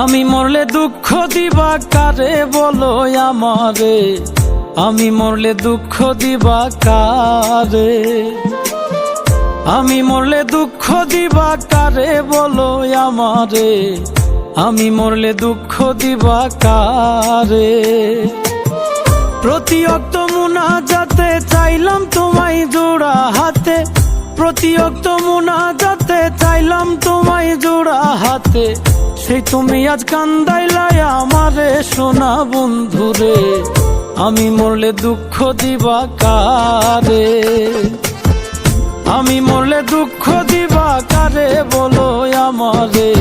আমি মরলে দুঃখ দিবা কারে বলো আমারে? আমি মরলে দুঃখ দিবা কারে? আমি মরলে দুঃখ দিবা কারে বলো আমারে? আমি মরলে দুঃখ দিবা কারে? প্রতি অক্ত মুনা যাতে চাইলাম তোমায় জোড়া হাতে। প্রতি অক্ত মুনা যাতে চাইলাম তোমায় জোড়া হাতে। সেই তুমি আজ কান্দাই কান্দাইলাই আমারে সোনা বন্ধুরে। আমি মরলে দুঃখ দিবা কারে? আমি মরলে দুঃখ দিবা কারে? বলো আমারে।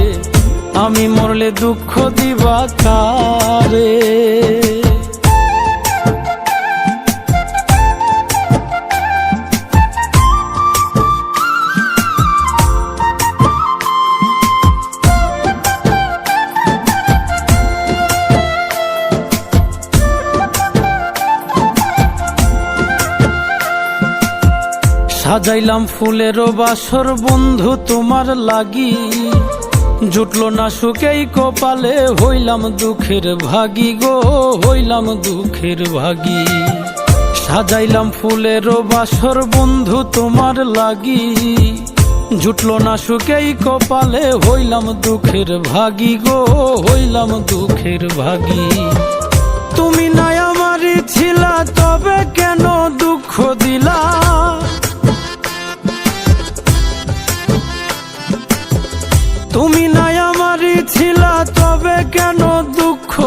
আমি মরলে দুঃখ দিবা কারে? সাজাইলাম ফুলেরও বাসর বন্ধু তোমার লাগি। জুটলো না সুখেই কপালে, হইলাম দুঃখের ভাগি গো, হইলাম দুঃখের ভাগি। সাজাইলাম ফুলের বাসর বন্ধু তোমার লাগি। জুটলো না সুকেই কপালে, হইলাম দুঃখের ভাগি গো, হইলাম দুঃখের ভাগি। তুমি নাই আমারই ছিলা, তবে কেন দুঃখ দিলা?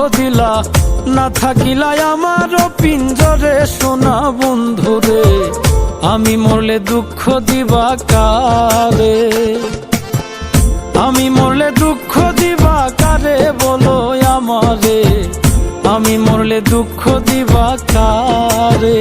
দিলা, না থাকিলাই আমার পিঞ্জরে। সোনা বন্ধুরে, আমি মরলে দুঃখ দিবা কারে? আমি মরলে দুঃখ দিবা কারে বলো আমারে? আমি মরলে দুঃখ দিবা কারে?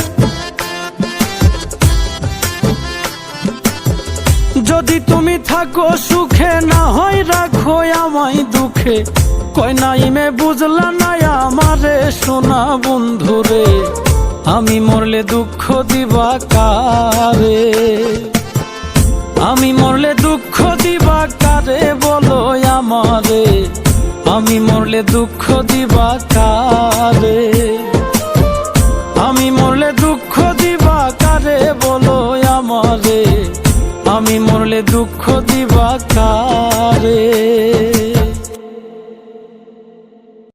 যদি তুমি থাকো সুখে, না হয় রাখো আমায় দুঃখে। কয় নাই মে, বুঝলা না আমারে সোনা বন্ধুরে, আমি মরলে দুঃখ দিবা কারে? আমি মরলে দুঃখ দিবা কারে বলো আমারে, আমি মরলে দুঃখ দিবা কারে? মরলে দুঃখ দিবা কারে